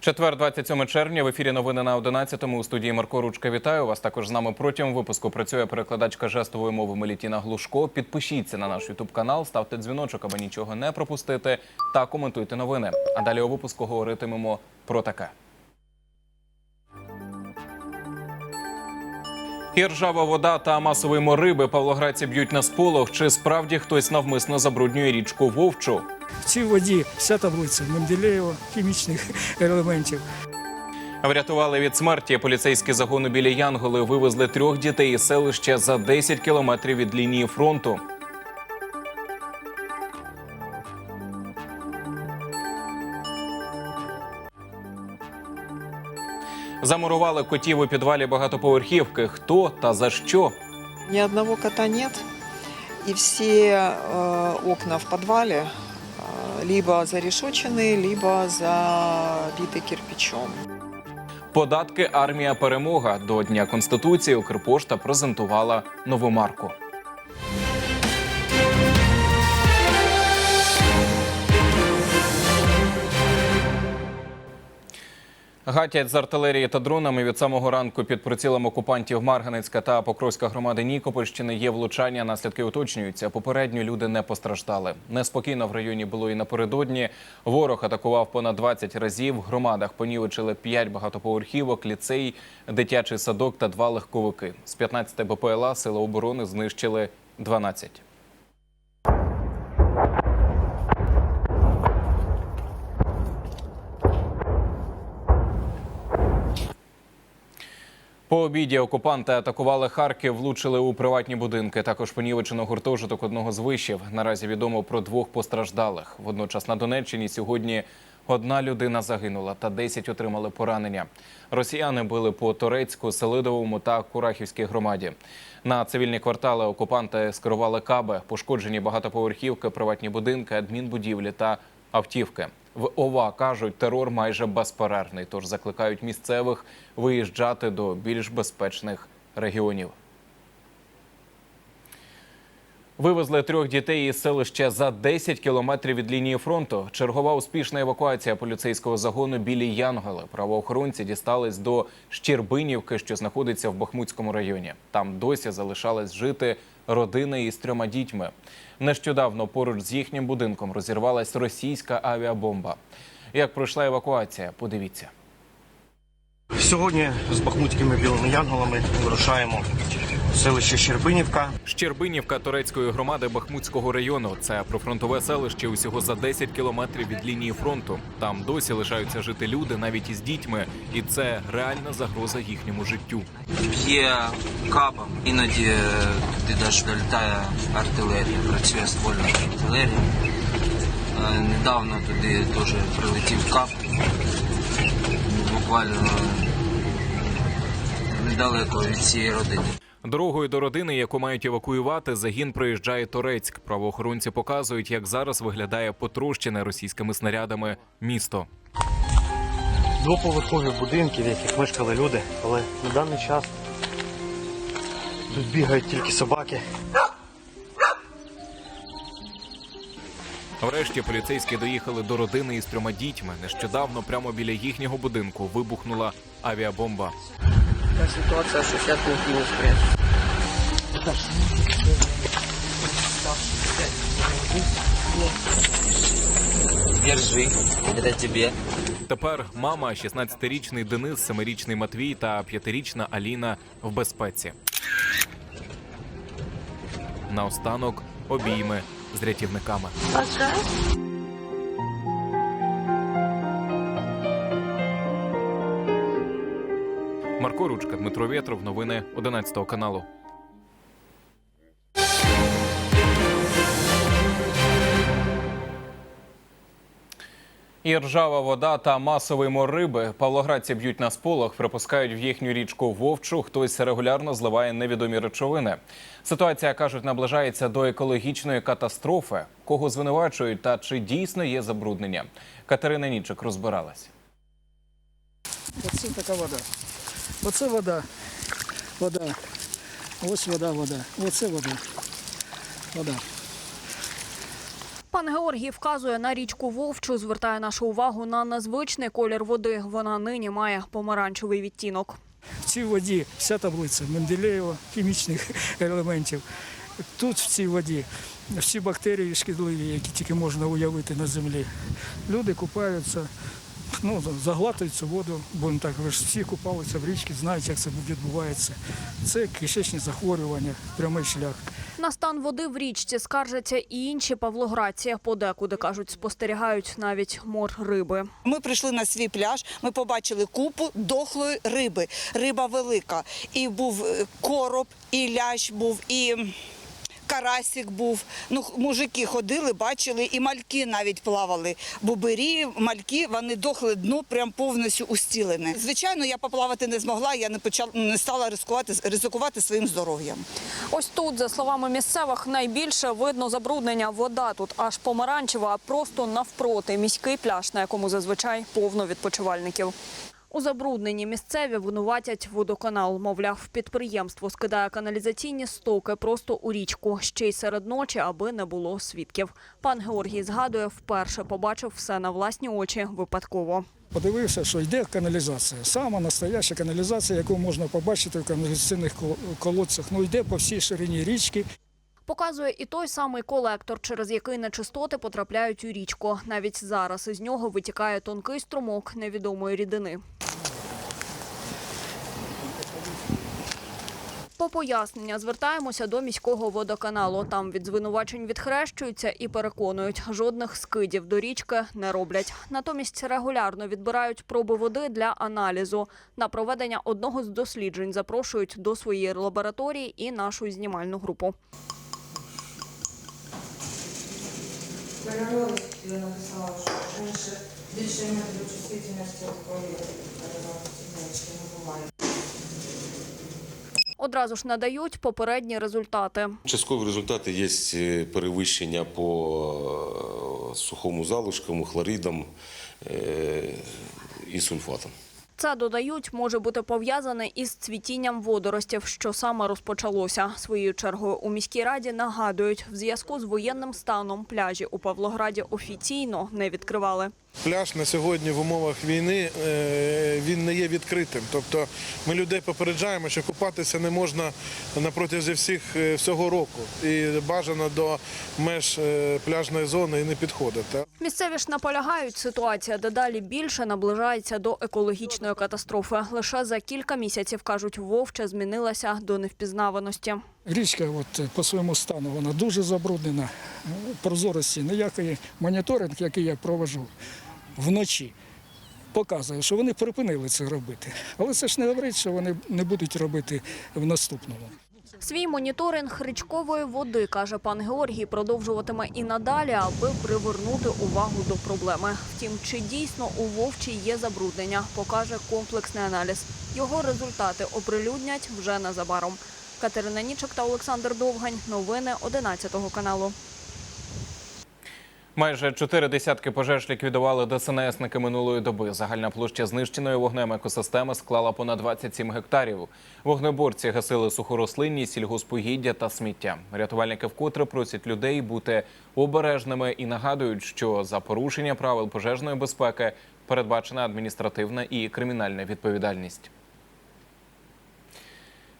Четвер, 27 червня. В ефірі новини на 11-му. У студії Марко Ручка. Вітаю вас. Також з нами протягом випуску працює перекладачка жестової мови Мелітіна Глушко. Підпишіться на наш ютуб канал, ставте дзвіночок, аби нічого не пропустити, та коментуйте новини. А далі у випуску говоритимемо про таке. І ржава вода та масовий мор риби павлоградці б'ють на сполох. Чи справді хтось навмисно забруднює річку Вовчу? В цій воді вся таблиця Менделєєва, хімічних елементів. Врятували від смерті поліцейські загону біля Янголи. Вивезли трьох дітей із селища за 10 кілометрів від лінії фронту. Замурували котів у підвалі багатоповерхівки. Хто та за що? Ни одного кота нет, и все э, окна в подвале э, либо зарешочены, либо забиты кирпичом. Податки армія перемога до Дня Конституції Укрпошта презентувала нову марку. Гатять з артилерії та дронами від самого ранку під прицілом окупантів Марганецька та Покровська громади Нікопольщини є влучання. Наслідки уточнюються. Попередньо люди не постраждали. Неспокійно в районі було і напередодні. Ворог атакував понад 20 разів. В громадах понівечили 5 багатоповерхівок, ліцей, дитячий садок та два легковики. З 15 БПЛА сили оборони знищили 12. Обіді окупанти атакували Харків, влучили у приватні будинки. Також понівечено гуртожиток одного з вишів. Наразі відомо про двох постраждалих. Водночас на Донеччині сьогодні одна людина загинула та 10 отримали поранення. Росіяни били по Торецьку, Селидовому та Курахівській громаді. На цивільні квартали окупанти скерували каби, пошкоджені багатоповерхівки, приватні будинки, адмінбудівлі та автівки. В ОВА кажуть, терор майже безперервний, тож закликають місцевих виїжджати до більш безпечних регіонів. Вивезли трьох дітей із селища за 10 кілометрів від лінії фронту. Чергова успішна евакуація поліцейського загону білі Янголи. Правоохоронці дістались до Щербинівки, що знаходиться в Бахмутському районі. Там досі залишалась жити родина із трьома дітьми. Нещодавно поруч з їхнім будинком розірвалась російська авіабомба. Як пройшла евакуація? Подивіться. Сьогодні з бахмутськими білими янголами вирушаємо селище Щербинівка. Щербинівка турецької громади Бахмутського району. Це прифронтове селище усього за 10 кілометрів від лінії фронту. Там досі лишаються жити люди навіть із дітьми, і це реальна загроза їхньому життю. Б'є кабом, іноді е, туди навіть долітає артилерія, працює ствольна артилерія. Е, Недавно туди теж прилетів кап, буквально недалеко від цієї родини. Дорогою до родини, яку мають евакуювати, загін проїжджає Торецьк. Правоохоронці показують, як зараз виглядає потрощене російськими снарядами місто. Двоповерхові будинки, в яких мешкали люди, але на даний час тут бігають тільки собаки. Врешті поліцейські доїхали до родини із трьома дітьми. Нещодавно прямо біля їхнього будинку вибухнула авіабомба. Ситуация, что сейчас не успеешь. Держи, це тебе. Тепер мама, 16-річний Денис, 7-річний Матвій та 5-річна Аліна в безпеці. Наостанок обійми з рятівниками. Марко Ручка, Дмитро Вєтров, новини 11 каналу. І ржава вода та масовий мор риби. Павлоградці б'ють на сполох, припускають в їхню річку вовчу. Хтось регулярно зливає невідомі речовини. Ситуація кажуть, наближається до екологічної катастрофи. Кого звинувачують та чи дійсно є забруднення? Катерина Нічик розбиралась. Оце така вода. Оце вода. Вода. Ось вода, вода. Оце вода. Вода. Пан Георгій вказує на річку Вовчу, звертає нашу увагу на незвичний колір води. Вона нині має помаранчевий відтінок. В цій воді вся таблиця Менделєєва, хімічних елементів. Тут в цій воді всі бактерії шкідливі, які тільки можна уявити на землі. Люди купаються, ну, заглатують цю воду, бо так, ви ж всі купалися в річці, знають, як це відбувається. Це кишечні захворювання, прямий шлях. На стан води в річці скаржаться і інші павлоградці. Подекуди кажуть, спостерігають навіть мор риби. Ми прийшли на свій пляж, ми побачили купу дохлої риби. Риба велика. І був е, короб, і лящ був, і м, карасик був. Ну, мужики ходили, бачили, і мальки навіть плавали. Бубирі, мальки, вони дохли дно прям повністю устілене. Звичайно, я поплавати не змогла, я не почала не стала ризикувати, ризикувати своїм здоров'ям. Ось тут, за словами місцевих, найбільше видно забруднення. Вода тут аж помаранчева, а просто навпроти міський пляж, на якому зазвичай повно відпочивальників. У забрудненні місцеві винуватять водоканал. Мовляв, підприємство скидає каналізаційні стоки просто у річку, ще й серед ночі, аби не було свідків. Пан Георгій згадує, вперше побачив все на власні очі випадково. Подивився, що йде каналізація. Сама настояща каналізація, яку можна побачити в каналізаційних кол- колодцях. Ну йде по всій ширині річки. Показує і той самий колектор, через який нечистоти потрапляють у річку. Навіть зараз із нього витікає тонкий струмок невідомої рідини. По пояснення звертаємося до міського водоканалу. Там від звинувачень відхрещуються і переконують, жодних скидів до річки не роблять. Натомість регулярно відбирають проби води для аналізу. На проведення одного з досліджень запрошують до своєї лабораторії і нашу знімальну групу. Переговорилась, я написала, що менше більше методів чувствительності такої сигналочки не буває. Одразу ж надають попередні результати. Часткові результати є е, перевищення по е, сухому залишкам, хлоридам е, і сульфатам. Це додають, може бути пов'язане із цвітінням водоростів, що саме розпочалося. Своєю чергою у міській раді нагадують, в зв'язку з воєнним станом пляжі у Павлограді офіційно не відкривали. Пляж на сьогодні в умовах війни е, він не є відкритим. Тобто ми людей попереджаємо, що купатися не можна на протязі всіх е, всього року. І бажано до меж е, пляжної зони і не підходити. Місцеві ж наполягають, ситуація дедалі більше наближається до екологічної катастрофи. Лише за кілька місяців кажуть, вовча змінилася до невпізнаваності. Річка от, по своєму стану вона дуже забруднена. Прозорості ніякої моніторинг, який я провожу вночі, показує, що вони припинили це робити. Але це ж не говорить, що вони не будуть робити в наступному. Свій моніторинг річкової води, каже пан Георгій, продовжуватиме і надалі, аби привернути увагу до проблеми. Втім, чи дійсно у Вовчі є забруднення, покаже комплексний аналіз. Його результати оприлюднять вже незабаром. Катерина Нічик та Олександр Довгань. Новини 11 каналу. Майже чотири десятки пожеж ліквідували ДСНСники минулої доби. Загальна площа знищеної вогнем екосистеми склала понад 27 гектарів. Вогнеборці гасили сухорослинні, сільгоспугіддя та сміття. Рятувальники вкотре просять людей бути обережними і нагадують, що за порушення правил пожежної безпеки передбачена адміністративна і кримінальна відповідальність.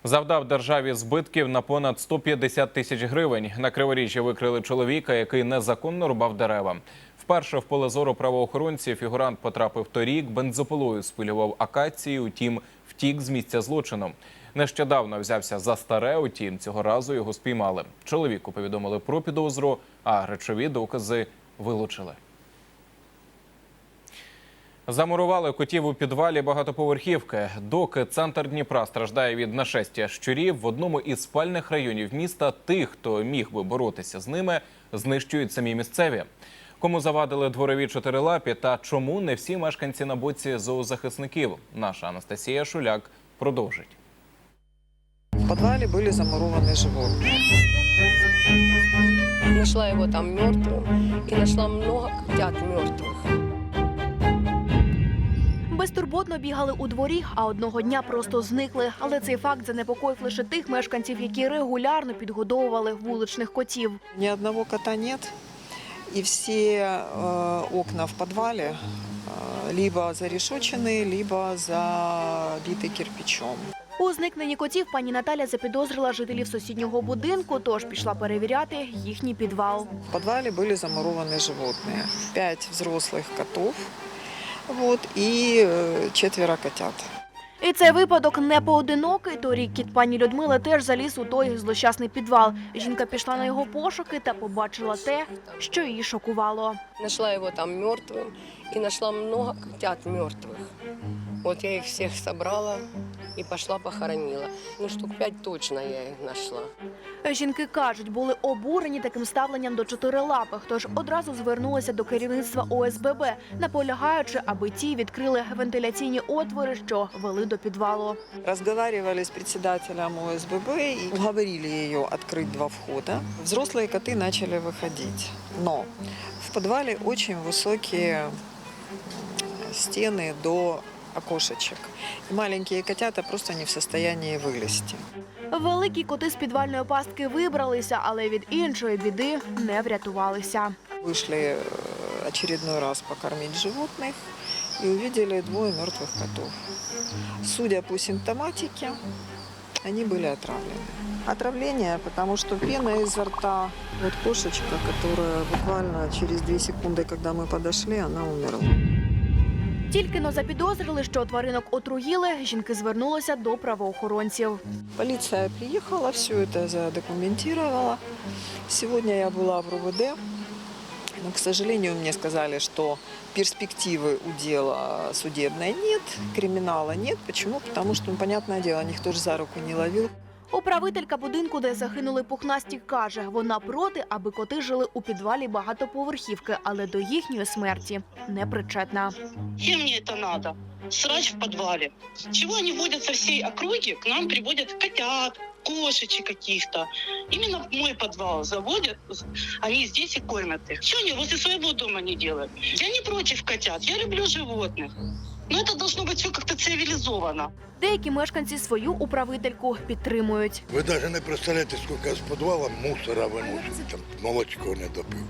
Завдав державі збитків на понад 150 тисяч гривень. На Криворіжжі викрили чоловіка, який незаконно рубав дерева. Вперше в поле зору правоохоронців фігурант потрапив торік, бензопилою спилював акації, утім втік з місця злочину. Нещодавно взявся за старе, утім цього разу його спіймали. Чоловіку повідомили про підозру, а речові докази вилучили. Замурували котів у підвалі багатоповерхівки. Доки центр Дніпра страждає від нашестя щурів, в одному із спальних районів міста тих, хто міг би боротися з ними, знищують самі місцеві. Кому завадили дворові чотирилапі та чому не всі мешканці на боці зоозахисників? Наша Анастасія Шуляк продовжить. В подвале были замурованы животные. Нашла его там мертвым и нашла много котят мертвых. Безтурботно бігали у дворі, а одного дня просто зникли. Але цей факт занепокоїв лише тих мешканців, які регулярно підгодовували вуличних котів. Ни одного кота нет. И все э, окна в подвале э, либо зарешочены, либо забиты кирпичом. У зникненні котів пані Наталя запідозрила жителів сусіднього будинку, тож пішла перевіряти їхній підвал. В подвале были замурованы животные. Пять взрослых котов вот, и э, четверо котят. І цей випадок не поодинокий. Торік кіт пані Людмила теж заліз у той злощасний підвал. Жінка пішла на його пошуки та побачила те, що її шокувало. Нашла его там мертвым и нашла много котят мертвых. Вот я их всех собрала и пошла похоронила. Ну, штук пять точно я их нашла. Жінки кажуть, були обурені таким ставленням до чотирилапих, тож одразу звернулися до керівництва ОСББ, наполягаючи, аби ті відкрили вентиляційні отвори, що вели до підвалу. Разговаривали с председателем ОСББ и уговорили ее открыть два входа. Взрослые коты начали выходить. Но в подвале очень высокие м, стены до окошечек. И маленькие котята просто не в состоянии вылезти. Великі коти з підвальної пастки вибралися, але від іншої біди не врятувалися. Вышли э, очередной раз покормить животных и увидели двое мертвых котов. Судя по симптоматике, они были отравлены. Отравление, потому что пена изо рта. Вот кошечка, которая буквально через две секунды, когда мы подошли, она умерла. Тільки но запідозрили, що тваринок отруїли, жінки звернулися до правоохоронців. Полиция приехала, все это задокументировала. Сегодня я была в РУВД, но, к сожалению, мне сказали, что перспективы у дела судебной нет, криминала нет. Почему? Потому что, ну, понятное дело, никто же за руку не ловил. Управителька будинку, де загинули пухнасті, каже, вона проти, аби коти жили у підвалі багатоповерхівки, але до їхньої смерті не причетна. Чем мне это надо? Срач в подвале. Чего они водят со всей округи? К нам приводят котят, кошечек каких-то. Именно в мой подвал заводят. Они здесь и кормят их. Что они возле своего дома не делают? Я не против котят. Я люблю животных. Но это должно быть все как-то цивилизовано. Деякі мешканці свою управительку підтримують. Ви навіть не представляєте, скільки з підвала мусора виносять. Там молочко не допив,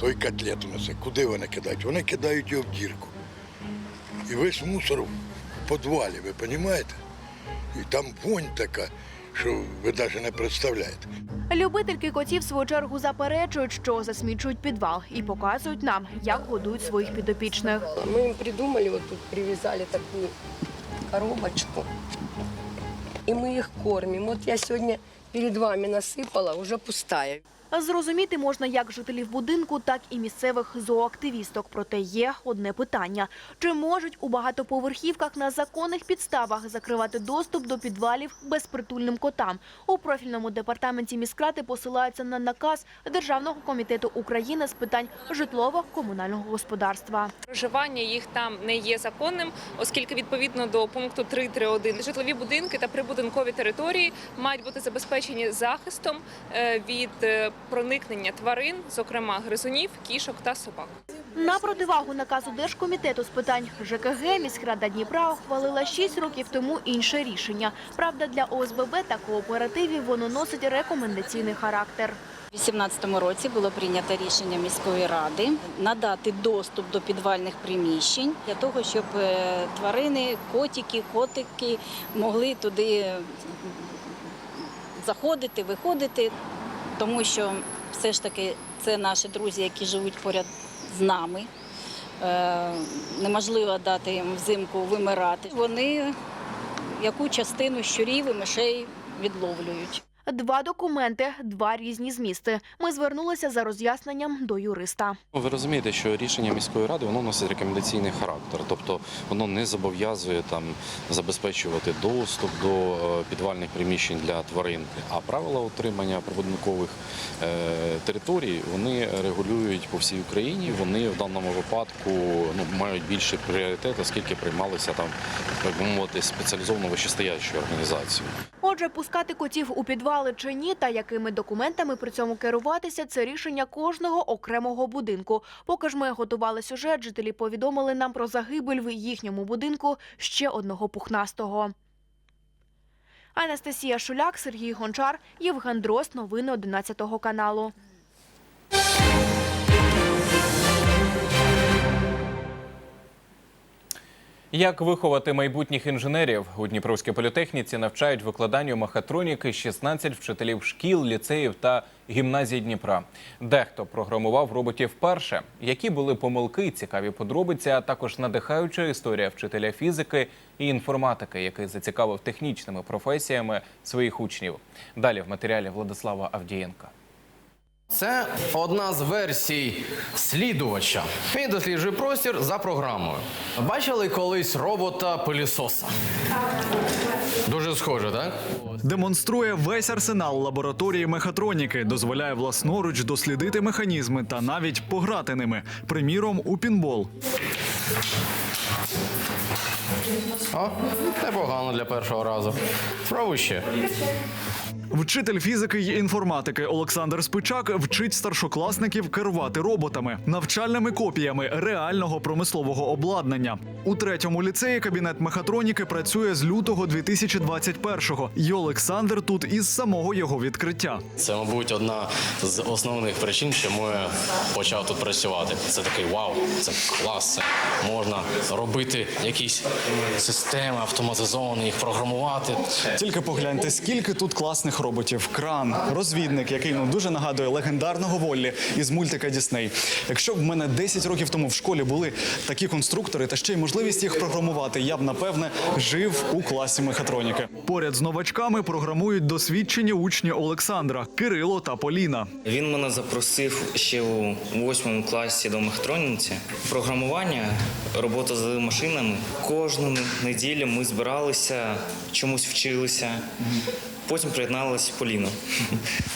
той котлет несе. Куди вони кидають? Вони кидають його в дірку. І весь мусор в підвалі, ви розумієте? І там вонь така, що ви навіть не представляєте. Любительки котів в свою чергу заперечують, що засмічують підвал і показують нам, як годують своїх підопічних. Мы им придумали, вот тут привязали такую коробочку, и мы их кормим. Вот я сегодня перед вами насыпала, уже пустая. Зрозуміти можна як жителів будинку, так і місцевих зооактивісток. Проте є одне питання: чи можуть у багатоповерхівках на законних підставах закривати доступ до підвалів безпритульним котам? У профільному департаменті міськради посилаються на наказ Державного комітету України з питань житлово-комунального господарства. Проживання їх там не є законним, оскільки відповідно до пункту 3.3.1 житлові будинки та прибудинкові території мають бути забезпечені захистом е, від е, проникнення тварин, зокрема гризунів, кішок та собак. На противагу наказу Держкомітету з питань ЖКГ міськрада Дніпра ухвалила 6 років тому інше рішення. Правда, для ОСББ та кооперативів воно носить рекомендаційний характер. У 2018 році було прийнято рішення міської ради надати доступ до підвальних приміщень для того, щоб е, тварини, котики, котики могли туди заходити, виходити, тому що все ж таки це наші друзі, які живуть поряд з нами. Е, Неможливо дати їм взимку вимирати. Вони яку частину щурів і мишей відловлюють. Два документи, два різні змісти. Ми звернулися за роз'ясненням до юриста. Ви розумієте, що рішення міської ради воно носить рекомендаційний характер, тобто воно не зобов'язує там забезпечувати доступ до е, підвальних приміщень для тварин. А правила утримання прибудинкових е, територій вони регулюють по всій Україні. Вони в даному випадку ну, мають більший пріоритет, оскільки приймалися там, як би мовити, спеціалізовано вищестоящою організацією. Отже, пускати котів у підвали чи ні, та якими документами при цьому керуватися, це рішення кожного окремого будинку. Поки ж ми готували сюжет, жителі повідомили нам про загибель в їхньому будинку ще одного пухнастого. Анастасія Шуляк, Сергій Гончар, Євген Дрозд. Новини 11 каналу. Як виховати майбутніх інженерів у Дніпровській політехніці навчають викладанню мехатроніки 16 вчителів шкіл, ліцеїв та гімназій Дніпра. Дехто програмував роботів вперше. Які були помилки, цікаві подробиці, а також надихаюча історія вчителя фізики і інформатики, який зацікавив технічними професіями своїх учнів. Далі в матеріалі Владислава Авдієнка. Це одна з версій слідувача. Він досліджує простір за програмою. Бачили колись робота пилісоса? Дуже схоже, так? Демонструє весь арсенал лабораторії мехатроніки, дозволяє власноруч дослідити механізми та навіть пограти ними. Приміром, у пінбол. О, непогано для першого разу. Спробуй ще. Вчитель фізики й інформатики Олександр Спичак вчить старшокласників керувати роботами, навчальними копіями реального промислового обладнання. У третьому ліцеї кабінет мехатроніки працює з лютого 2021-го. І Олександр тут із самого його відкриття. Це, мабуть, одна з основних причин, чому я почав тут працювати. Це такий вау, це клас. Це можна робити якісь системи автоматизовані, їх програмувати. Тільки погляньте, скільки тут класних роботів. Кран, розвідник, який ну дуже нагадує легендарного Воллі із мультика Дісней. Якщо б в мене 10 років тому в школі були такі конструктори та ще й можливість їх програмувати, я б напевне жив у класі мехатроніки. Поряд з новачками програмують досвідчені учні Олександра Кирило та Поліна. Він мене запросив ще у восьмому класі до мехатроніці. Програмування, робота з машинами. Кожну неділю ми збиралися, чомусь вчилися. Потім приєдналася Поліна.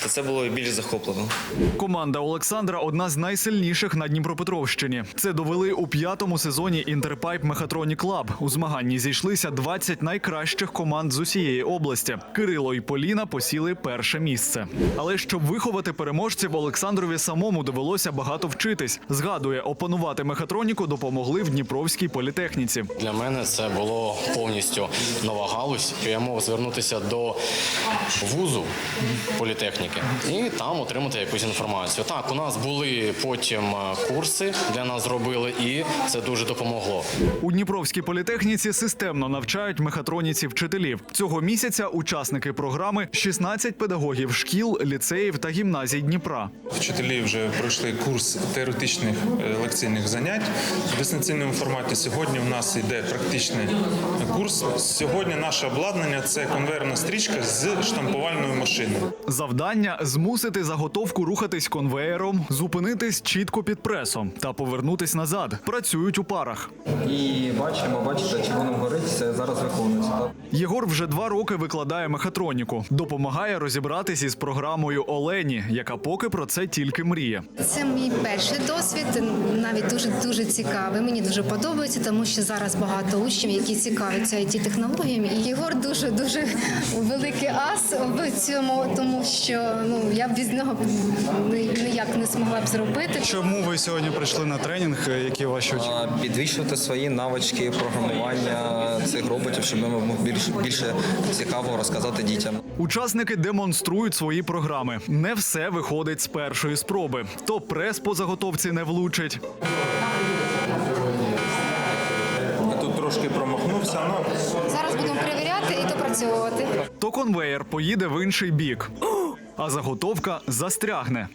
Та це було більш захопливо. Команда Олександра одна з найсильніших на Дніпропетровщині. Це довели у п'ятому сезоні Інтерпайп Мехатронік Лаб. У змаганні зійшлися 20 найкращих команд з усієї області. Кирило і Поліна посіли перше місце. Але щоб виховати переможців, Олександрові самому довелося багато вчитись. Згадує, опанувати мехатроніку допомогли в Дніпровській політехніці. Для мене це було повністю нова галузь. Я мав звернутися до вузу політехніки і там отримати якусь інформацію. Так, у нас були потім е, курси для нас зробили, і це дуже допомогло. У Дніпровській політехніці системно навчають мехатроніці вчителів. Цього місяця учасники програми 16 педагогів шкіл, ліцеїв та гімназій Дніпра. Вчителі вже пройшли курс теоретичних е, лекційних занять в дистанційному форматі. Сьогодні у нас йде практичний курс. Сьогодні наше обладнання це конвейерна стрічка з штампувальною машиною. Завдання змусити заготовку рухатись конвеєром, зупинитись чітко під пресом та повернутись назад. Працюють у парах. І бачимо, бачите, червоним горить, це зараз виконується. Так? Єгор вже два роки викладає мехатроніку, допомагає розібратись із програмою Олені, яка поки про це тільки мріє. Це мій перший досвід, навіть дуже дуже цікавий. Мені дуже подобається, тому що зараз багато учнів, які цікавляться it технологіями. І Єгор дуже дуже великий ас в цьому, тому що ну я б без нього ніяк не змогла б зробити. Чому ви сьогодні прийшли на тренінг? Які ваші А, Підвищувати свої навички програмування цих роботів, щоб ми могли більш, більше цікаво розказати дітям. Учасники демонструють свої програми. Не все виходить з першої спроби. То прес по заготовці не влучить, Тут трошки промахнувся, але Зараз будемо перевіряти і то конвеєр поїде в інший бік, а заготовка застрягне.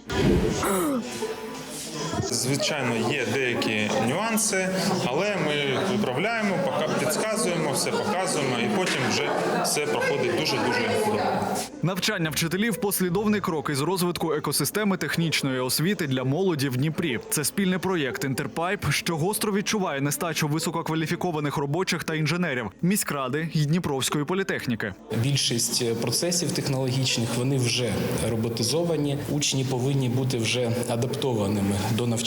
Звичайно є деякі нюанси, але ми виправляємо, поки підказуємо, все показуємо, і потім вже все проходить дуже дуже добре. Навчання вчителів послідовний крок із розвитку екосистеми технічної освіти для молоді в Дніпрі. Це спільний проєкт Інтерпайп, що гостро відчуває нестачу висококваліфікованих робочих та інженерів міськради і Дніпровської політехніки. Більшість процесів технологічних вони вже роботизовані. Учні повинні бути вже адаптованими до навчання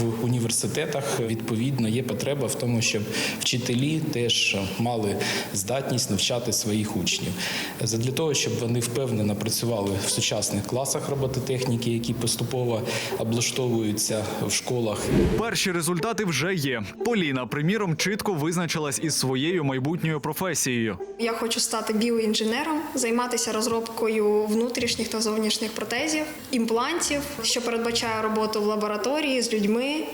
в університетах. Відповідно, є потреба в тому, щоб вчителі теж мали здатність навчати своїх учнів. Задля того, щоб вони впевнено працювали в сучасних класах робототехніки, які поступово облаштовуються в школах. Перші результати вже є. Поліна, приміром, чітко визначилась із своєю майбутньою професією. Я хочу стати біоінженером, займатися розробкою внутрішніх та зовнішніх протезів, імплантів, що передбачає роботу в лабораторії з людьми,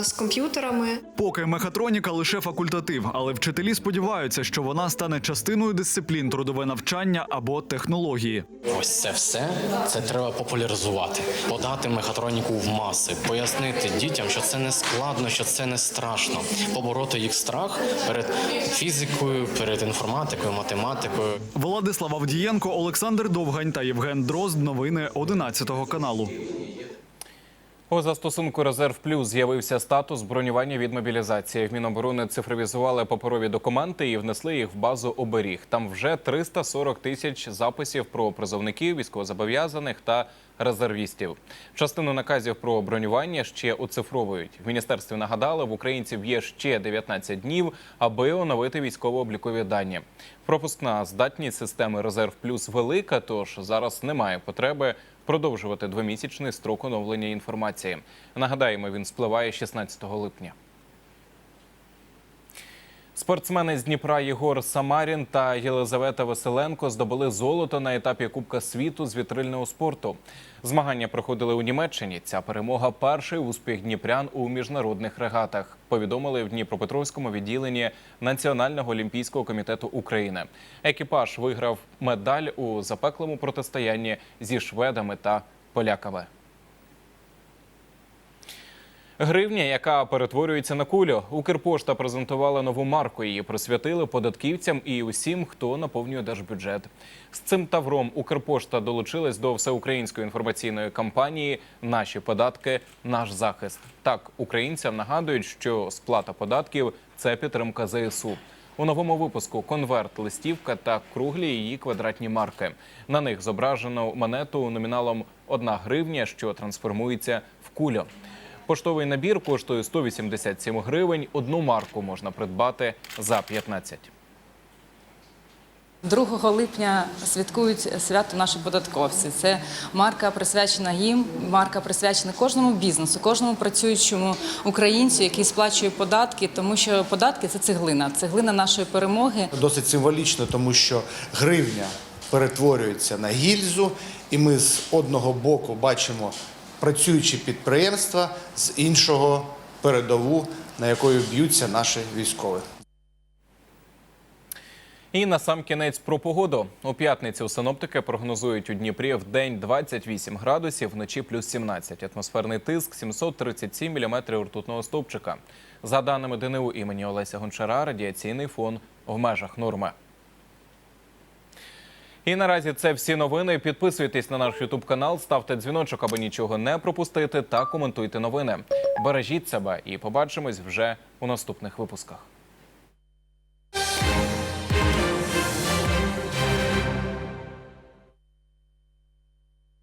з комп'ютерами. Поки мехатроніка лише факультатив, але вчителі сподіваються, що вона стане частиною дисциплін трудове навчання або технології. Ось це все це треба популяризувати, подати мехатроніку в маси, пояснити дітям, що це не складно, що це не страшно, побороти їх страх перед фізикою, перед інформатикою, математикою. Владислав Авдієнко, Олександр Довгань та Євген Дрозд. Новини 11 каналу. У застосунку Резерв Плюс з'явився статус бронювання від мобілізації. В Міноборони цифровізували паперові документи і внесли їх в базу оберіг. Там вже 340 тисяч записів про призовників, військовозобов'язаних та резервістів. Частину наказів про бронювання ще оцифровують. В міністерстві нагадали, в українців є ще 19 днів, аби оновити військово-облікові дані. Пропускна здатність системи Резерв Плюс велика, тож зараз немає потреби продовжувати двомісячний строк оновлення інформації. Нагадаємо, він спливає 16 липня. Спортсмени з Дніпра Єгор Самарін та Єлизавета Василенко здобули золото на етапі Кубка світу з вітрильного спорту. Змагання проходили у Німеччині. Ця перемога перший успіх дніпрян у міжнародних регатах. Повідомили в Дніпропетровському відділенні Національного олімпійського комітету України. Екіпаж виграв медаль у запеклому протистоянні зі шведами та поляками. Гривня, яка перетворюється на кулю. Укрпошта презентувала нову марку. Її присвятили податківцям і усім, хто наповнює держбюджет. З цим тавром Укрпошта долучилась до всеукраїнської інформаційної кампанії Наші податки, наш захист. Так українцям нагадують, що сплата податків це підтримка ЗСУ. У новому випуску конверт, листівка та круглі її квадратні марки. На них зображено монету номіналом 1 гривня, що трансформується в кулю. Поштовий набір коштує 187 гривень. Одну марку можна придбати за 15. 2 липня святкують свято наші податковці. Це марка присвячена їм, марка присвячена кожному бізнесу, кожному працюючому українцю, який сплачує податки, тому що податки це цеглина, цеглина нашої перемоги. Досить символічно, тому що гривня перетворюється на гільзу, і ми з одного боку бачимо працюючі підприємства, з іншого передову, на якої б'ються наші військові. І на сам кінець про погоду. У п'ятницю синоптики прогнозують у Дніпрі в день 28 градусів, вночі плюс 17. Атмосферний тиск 737 міліметрів ртутного стовпчика. За даними ДНУ імені Олеся Гончара, радіаційний фон в межах норми. І наразі це всі новини. Підписуйтесь на наш Ютуб канал, ставте дзвіночок, аби нічого не пропустити, та коментуйте новини. Бережіть себе і побачимось вже у наступних випусках.